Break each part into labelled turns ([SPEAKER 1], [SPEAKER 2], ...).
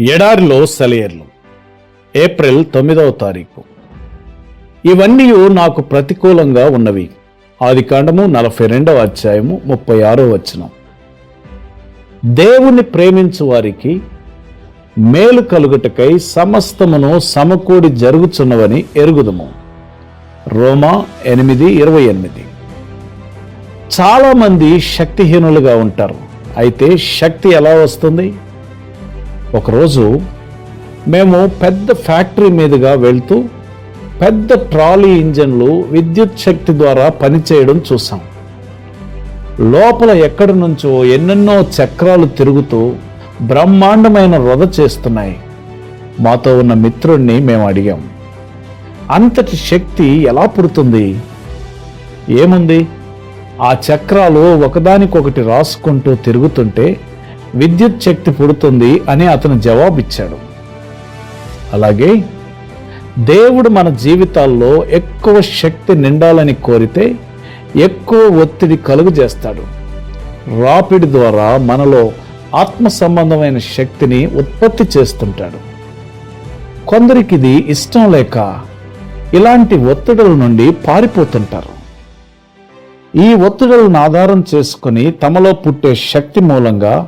[SPEAKER 1] ఎడారిలో సెలయర్లు. ఏప్రిల్ తొమ్మిదవ తారీఖు. ఇవన్నీ నాకు ప్రతికూలంగా ఉన్నవి. ఆది కాండము నలభై రెండవ అధ్యాయము ముప్పై ఆరో వచనం. దేవుని ప్రేమించు వారికి మేలు కలుగుటకై సమస్తమును సమకూడి జరుగుచున్నవని ఎరుగుదము. రోమా ఎనిమిది ఇరవై ఎనిమిది. చాలామంది శక్తిహీనులుగా ఉంటారు. అయితే శక్తి ఎలా వస్తుంది? ఒకరోజు మేము పెద్ద ఫ్యాక్టరీ మీదుగా వెళ్తూ పెద్ద ట్రాలీ ఇంజన్లు విద్యుత్ శక్తి ద్వారా పనిచేయడం చూసాం. లోపల ఎక్కడి నుంచో ఎన్నెన్నో చక్రాలు తిరుగుతూ బ్రహ్మాండమైన వృధ చేస్తున్నాయి. మాతో ఉన్న మిత్రుణ్ణి మేము అడిగాం. అంతటి శక్తి ఎలా పుడుతుంది? ఏముంది? ఆ చక్రాలు ఒకదానికొకటి రాసుకుంటూ తిరుగుతుంటే విద్యుత్ శక్తి పుడుతుంది అని అతను జవాబిచ్చాడు. అలాగే దేవుడు మన జీవితాల్లో ఎక్కువ శక్తి నిండాలని కోరితే ఎక్కువ ఒత్తిడి కలుగు చేస్తాడు. రాపిడి ద్వారా మనలో ఆత్మ సంబంధమైన శక్తిని ఉత్పత్తి చేస్తుంటాడు. కొందరికి ఇది ఇష్టం లేక ఇలాంటి ఒత్తిడుల నుండి పారిపోతుంటారు. ఈ ఒత్తిడులను ఆధారం చేసుకుని తమలో పుట్టే శక్తి మూలంగా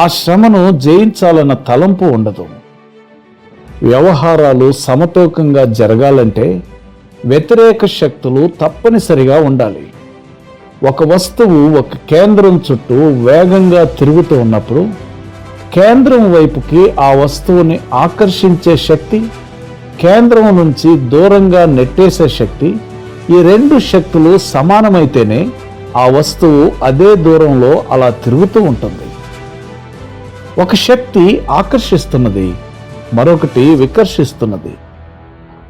[SPEAKER 1] ఆ శ్రమను జయించాలన్న తలంపు ఉండదు. వ్యవహారాలు సమతూకంగా జరగాలంటే వ్యతిరేక శక్తులు తప్పనిసరిగా ఉండాలి. ఒక వస్తువు ఒక కేంద్రం చుట్టూ వేగంగా తిరుగుతూ ఉన్నప్పుడు కేంద్రం వైపుకి ఆ వస్తువుని ఆకర్షించే శక్తి కేంద్రం నుంచి దూరంగా నెట్టేసే శక్తి ఈ రెండు శక్తులు సమానమైతేనే ఆ వస్తువు అదే దూరంలో అలా తిరుగుతూ ఉంటుంది. ఒక శక్తి ఆకర్షిస్తున్నది మరొకటి వికర్షిస్తున్నది.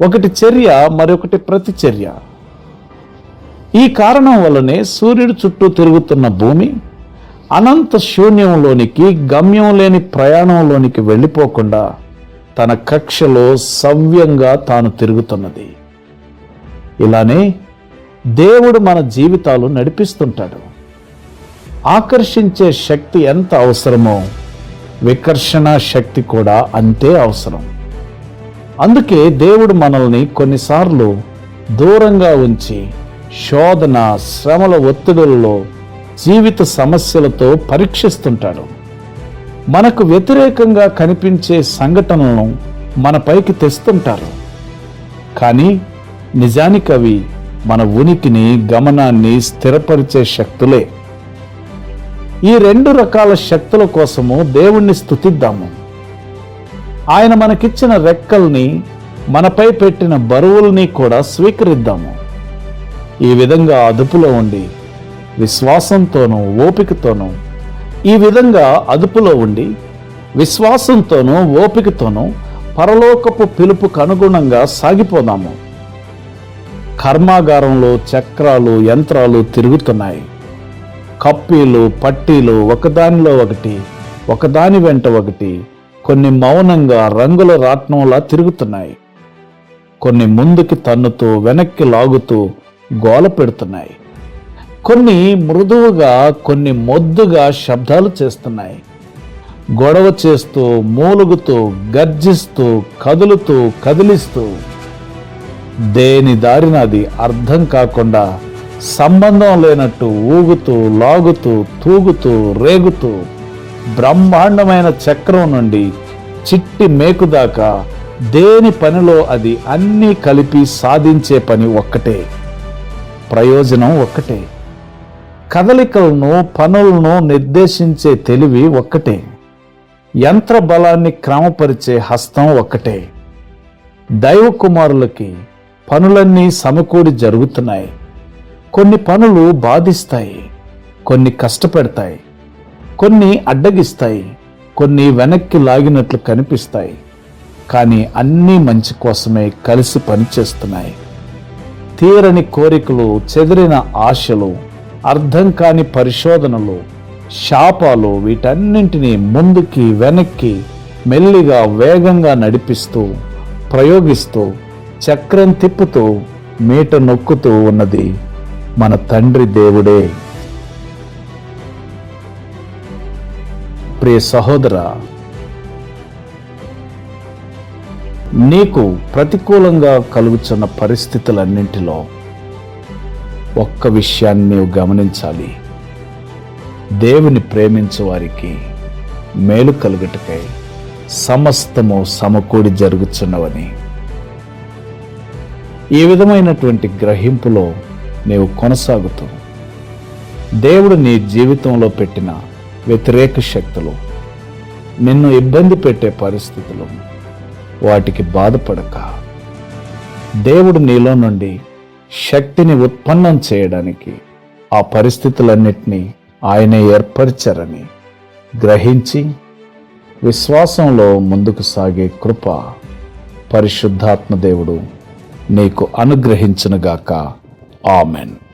[SPEAKER 1] ఒకటి చర్య మరొకటి ప్రతిచర్య. ఈ కారణం వల్లనే సూర్యుడు చుట్టూ తిరుగుతున్న భూమి అనంత శూన్యంలోనికి గమ్యం లేని ప్రయాణంలోనికి వెళ్ళిపోకుండా తన కక్షలో సవ్యంగా తాను తిరుగుతున్నది. ఇలానే దేవుడు మన జీవితాలు నడిపిస్తుంటాడు. ఆకర్షించే శక్తి ఎంత అవసరమో వికర్షణ శక్తి కూడా అంతే అవసరం. అందుకే దేవుడు మనల్ని కొన్నిసార్లు దూరంగా ఉంచి శోధన శ్రమల ఒత్తిడుల్లో జీవిత సమస్యలతో పరీక్షిస్తుంటాడు. మనకు వ్యతిరేకంగా కనిపించే సంఘటనలను మనపైకి తెస్తుంటారు. కానీ నిజానికి అవి మన ఉనికిని గమనాన్ని స్థిరపరిచే శక్తులే. ఈ రెండు రకాల శక్తుల కోసము దేవుణ్ణి స్థుతిద్దాము ఆయన మనకిచ్చిన రెక్కల్ని మనపై పెట్టిన బరువుల్ని కూడా స్వీకరిద్దాము. ఈ విధంగా అదుపులో ఉండి విశ్వాసంతోనూ ఓపికతోనూ ఈ విధంగా అదుపులో ఉండి విశ్వాసంతోనూ ఓపికతోనూ పరలోకపు పిలుపుకు అనుగుణంగా సాగిపోదాము. కర్మాగారంలో చక్రాలు యంత్రాలు తిరుగుతున్నాయి. కప్పీలు పట్టీలు ఒకదానిలో ఒకటి ఒకదాని వెంట ఒకటి కొన్ని మౌనంగా రంగుల రాట్నంలా తిరుగుతున్నాయి. కొన్ని ముందుకి తన్నుతూ వెనక్కి లాగుతూ గోల పెడుతున్నాయి. కొన్ని మృదువుగా కొన్ని మొద్దుగా శబ్దాలు చేస్తున్నాయి. గొడవ చేస్తూ మూలుగుతూ గర్జిస్తూ కదులుతూ కదిలిస్తూ. దేని దారినది అర్థం కాకుండా సంబంధం లేనట్టు ఊగుతూ లాగుతూ తూగుతూ రేగుతూ బ్రహ్మాండమైన చక్రం నుండి చిట్టి మేకు దాకా దేని పనిలో అది అన్నీ కలిపి సాధించే పని ఒక్కటే. ప్రయోజనం ఒక్కటే. కదలికలను పనులను నిర్దేశించే తెలివి ఒక్కటే. యంత్ర బలాన్ని క్రమపరిచే హస్తం ఒక్కటే. దైవ కుమారులకి పనులన్నీ సమకూడి జరుగుతున్నాయి. కొన్ని పనులు బాధిస్తాయి కొన్ని కష్టపెడతాయి కొన్ని అడ్డగిస్తాయి కొన్ని వెనక్కి లాగినట్లు కనిపిస్తాయి. కానీ అన్నీ మంచి కోసమే కలిసి పనిచేస్తున్నాయి. తీరని కోరికలు చెదిరిన ఆశలు అర్థం కాని పరిశోధనలు శాపాలు వీటన్నింటినీ ముందుకి వెనక్కి మెల్లిగా వేగంగా నడిపిస్తూ ప్రయోగిస్తూ చక్రం తిప్పుతూ మీట నొక్కుతూ ఉన్నది. మన తండ్రి దేవుడే. ప్రియ సహోదర నీకు ప్రతికూలంగా కలుగుతున్న పరిస్థితులన్నింటిలో ఒక్క విషయాన్ని నీవు గమనించాలి. దేవుని ప్రేమించు వారికి మేలు కలుగుటకై సమస్తము సమకూడి జరుగుతున్నవని ఈ విధమైనటువంటి గ్రహింపులో నీవు కొనసాగుతావు దేవుడు నీ జీవితంలో పెట్టిన వ్యతిరేక శక్తులు నిన్ను ఇబ్బంది పెట్టే పరిస్థితులు వాటికి బాధపడక. దేవుడు నీలో నుండి శక్తిని ఉత్పన్నం చేయడానికి ఆ పరిస్థితులన్నిటినీ ఆయనే ఏర్పరిచారని గ్రహించి విశ్వాసంలో ముందుకు సాగే కృప పరిశుద్ధాత్మ దేవుడు నీకు అనుగ్రహించునుగాక. Amen.